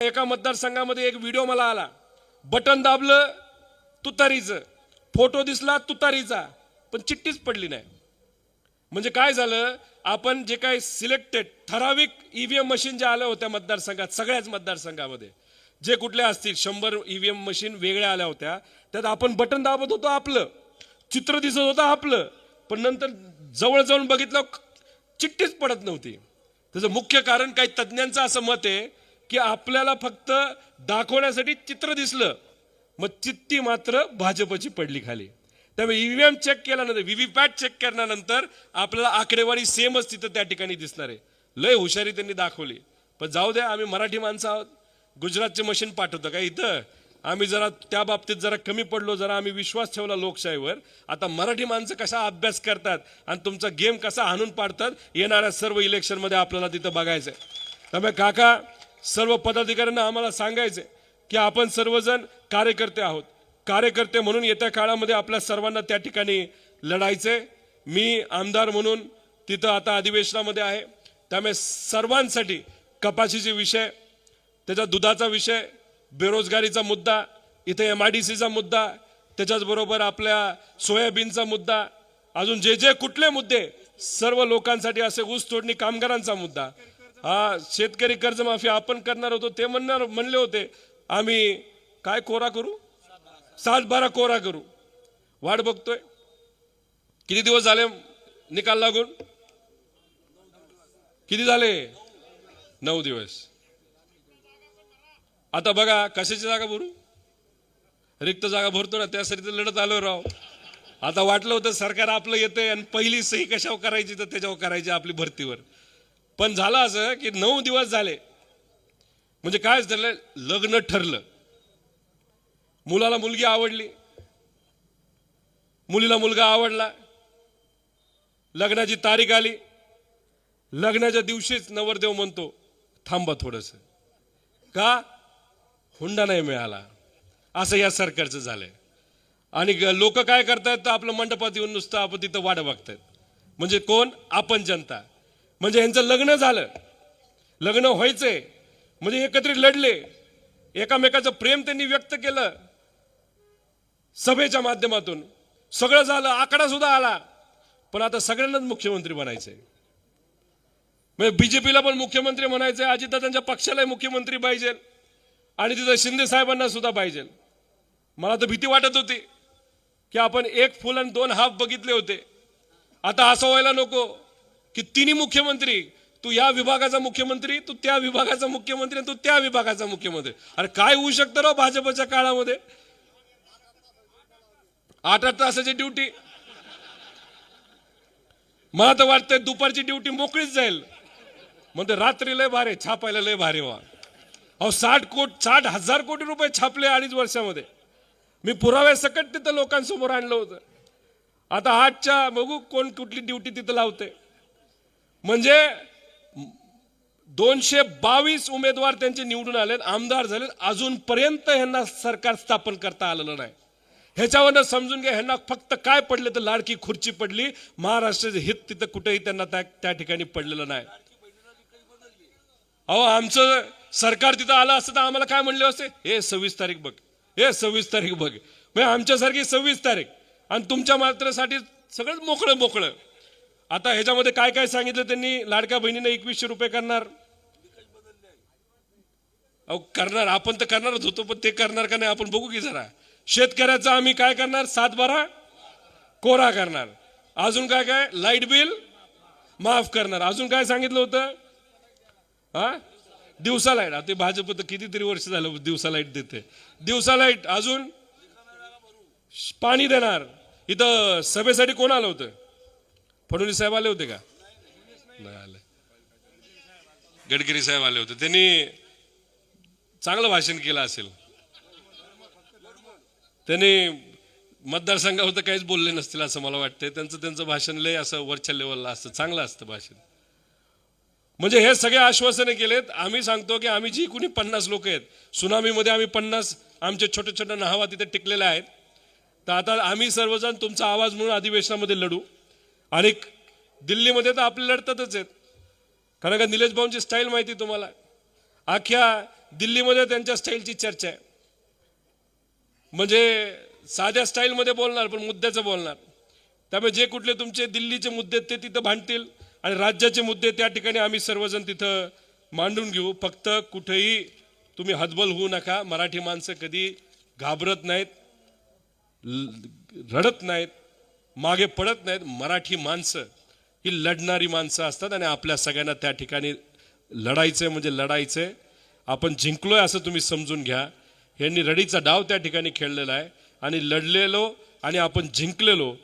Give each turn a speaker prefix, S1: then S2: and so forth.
S1: एका मतदारसंघामध्ये एक व्हिडिओ मला आला. बटन दाबलं तुतारीचं. फोटो दिसला तुतारीचा. पण चिठ्ठीच पडली नाही. म्हणजे काय झालं? आपण जे काही सिलेक्टेड ठराविक ईव्हीएम मशीन ज्या आल्या होत्या मतदारसंघात सगळ्याच मतदारसंघामध्ये जे कुठल्या असतील शंभर ईव्हीएम मशीन वेगळ्या आल्या होत्या त्यात आपण बटन दाबत होतो आपलं. चित्र दिसत होतं आपलं. पण नंतर जवळ जाऊन बघितलं चिठ्ठीच पडत नव्हती. त्याचं मुख्य कारण काही तज्ज्ञांचं असं मत आहे की आपल्याला फक्त दाखवण्यासाठी चित्र दिसलं मग चित्ती मात्र भाजपची पडली खाली. त्यामुळे ईव्हीएम चेक केल्यानंतर व्हीव्हीपॅट चेक केल्यानंतर आपल्याला आकडेवारी सेमच तिथं त्या ठिकाणी दिसणार आहे. लय हुशारी त्यांनी दाखवली. पण जाऊ द्या आम्ही मराठी माणसं आहोत. गुजरातचे मशीन पाठवतं का इथं? आम्ही जरा त्या बाबतीत जरा कमी पडलो जरा आम्ही विश्वास ठेवला लोकशाहीवर. आता मराठी माणसं कसा अभ्यास करतात आणि तुमचा गेम कसा हाणून पाडतात येणाऱ्या सर्व इलेक्शनमध्ये आपल्याला तिथं बघायचं आहे त्यामुळे काका सर्व पदाधिकाऱ्यांना आम्हाला सांगायचं की आपण सर्वजण कार्यकर्ते आहोत. कार्यकर्ते म्हणून येत्या काळामध्ये आपल्या सर्वांना त्या ठिकाणी लढायचंय. मी आमदार म्हणून तिथं आता अधिवेशनामध्ये आहे. त्यामुळे सर्वांसाठी कपाशीचे विषय त्याच्या दुधाचा विषय बेरोजगारीचा मुद्दा इथे एम आय डी सीचा मुद्दा त्याच्याचबरोबर आपल्या सोयाबीनचा मुद्दा अजून जे जे कुठले मुद्दे सर्व लोकांसाठी असे ऊस तोडणी कामगारांचा मुद्दा हा शेतकरी कर्जमाफी आपण करणार होतो ते म्हणणार म्हणले होते आम्ही काय कोरा करू? सात बारा कोरा करू. वाट बघतोय. किती दिवस झाले निकाल लागून? किती झाले? नऊ दिवस. आता बघा कशाची जागा भरू? रिक्त जागा भरतो ना त्यासाठी तर लढत आलो राव. आता वाटलं होतं सरकार आपलं येतंय आणि पहिली सही कशावर करायची तर त्याच्यावर करायची आपली भरतीवर. पण झालं असं की नऊ दिवस झाले. म्हणजे काय झालं? लग्न ठरलं. मुलाला मुलगी आवडली. मुलीला मुलगा आवडला. लग्नाची तारीख आली. लग्नाच्या दिवशीच नवरदेव म्हणतो थांबा थोडस. का? हुंडा नाही मिळाला. असं या सरकारचं झालंय. आणि लोक काय करतायत तर आपलं मंडपात येऊन नुसतं आपण तिथं वाट बघतायत म्हणजे कोण? आपण जनता. म्हणजे यांचं लग्न झालं. लग्न व्हायचंय. म्हणजे एकत्रित लढले. एकामेकाचं प्रेम त्यांनी व्यक्त केलं. सभेच्या माध्यमातून. सगळं झालं. आकडा सुद्धा आला. पण आता सगळ्यांनाच मुख्यमंत्री बनायचंय. म्हणजे बीजेपीला पण मुख्यमंत्री म्हणायचंय. अजितदादांच्या पक्षालाही मुख्यमंत्री पाहिजे. आणि तिथं शिंदे साहेबांना सुद्धा पाहिजे. मला तर भीती वाटत होती की आपण एक फुल आणि दोन हाफ बघितले होते. आता असं व्हायला नको. की तिन्ही मुख्यमंत्री तू या विभागाचा मुख्यमंत्री तू त्या विभागाचा मुख्यमंत्री आणि तू त्या विभागाचा मुख्यमंत्री. अरे काय होऊ शकतं राव भाजपच्या काळामध्ये? आठ आठ तासाची ड्युटी. मला तर वाटतंय दुपारची ड्युटी मोकळीच जाईल. म्हणते रात्री लय भारी छापायला लय भारी व्हा अहो साठ कोट साठ हजार कोटी रुपये छापले अडीच वर्षामध्ये. मी पुराव्या सकट तिथं लोकांसमोर आणलं होतं. आता आजच्या बघू कोण कुठली ड्युटी तिथं लावते म्हणजे दोनशे बावीस उमेदवार त्यांचे निवडून आलेत आमदार झालेत. अजूनपर्यंत ह्यांना सरकार स्थापन करता आलेलं नाही. ह्याच्यावरनं समजून घ्या ह्यांना फक्त काय पडले तर लाडकी खुर्ची पडली. महाराष्ट्राचे हित तिथं कुठेही त्यांना त्या त्या ठिकाणी पडलेलं नाही. अहो आमचं सरकार तिथं आलं असतं तर आम्हाला काय म्हणले असते? हे सव्वीस तारीख बघ. हे सव्वीस तारीख बघ. म्हणजे आमच्यासारखी सव्वीस तारीख. आणि तुमच्या मात्रसाठी सगळंच मोकळं मोकळं आता ह्याच्यामध्ये काय काय सांगितलं त्यांनी? लाडक्या बहिणीने एकवीसशे रुपये करणार. अहो करणार. आपण तर करणारच होतो पण ते करणार का नाही आपण बघू की जरा. शेतकऱ्याचं आम्ही काय करणार? सात बारा कोरा करणार. अजून काय काय? लाइट बिल माफ करणार. अजून काय सांगितलं होतं? हा? दिवसा लाइट. आता भाजप तर कितीतरी वर्ष झालं दिवसा लाइट देते. दिवसा लाइट. अजून? पाणी देणार. इथं सभेसाठी कोण आलं होतं? फडणवीस साहेब आले होते का? नाही आले. गडकरी साहेब आले होते. त्यांनी चांगलं भाषण केलं असेल. त्यांनी मतदारसंघावर तर काहीच बोलले नसतील असं मला वाटतंय. त्यांचं त्यांचं भाषण लय असं वरच्या लेवलला असतं. चांगलं असतं भाषण. म्हणजे हे सगळे आश्वासने केलेत. आम्ही सांगतो की आम्ही जी कुणी पन्नास लोक आहेत सुनामीमध्ये आम्ही पन्नास आमचे छोटे छोटे नहावा तिथे टिकलेले आहेत. तर आता आम्ही सर्वजण तुमचा आवाज म्हणून अधिवेशनामध्ये लढू. आणि दिल्लीमध्ये तर आपले लढतातच आहेत. कारण का निलेश भाऊंची स्टाईल माहिती तुम्हाला. अख्ख्या दिल्लीमध्ये त्यांच्या स्टाईलची चर्चा आहे. म्हणजे साध्या स्टाईलमध्ये बोलणार पण मुद्द्याचं बोलणार. त्यामुळे जे कुठले तुमचे दिल्लीचे मुद्दे आहेत ते तिथं भांडतील आणि राज्याचे मुद्दे त्या ठिकाणी आम्ही सर्वजण तिथं मांडून घेऊ. फक्त कुठेही तुम्ही हतबल होऊ नका. मराठी माणसं कधी घाबरत नाहीत ल- रडत नाहीत. मागे पडत नाहीत. मराठी माणसं ही लढणारी माणसं असतात आणि आपल्या सगळ्यांना त्या ठिकाणी लढायचंय म्हणजे लढायचंय. आपण जिंकलोय असं तुम्ही समजून घ्या. यांनी रडीचा डाव त्या ठिकाणी खेळलेला आहे. आणि लढलेलो आणि आपण जिंकलेलो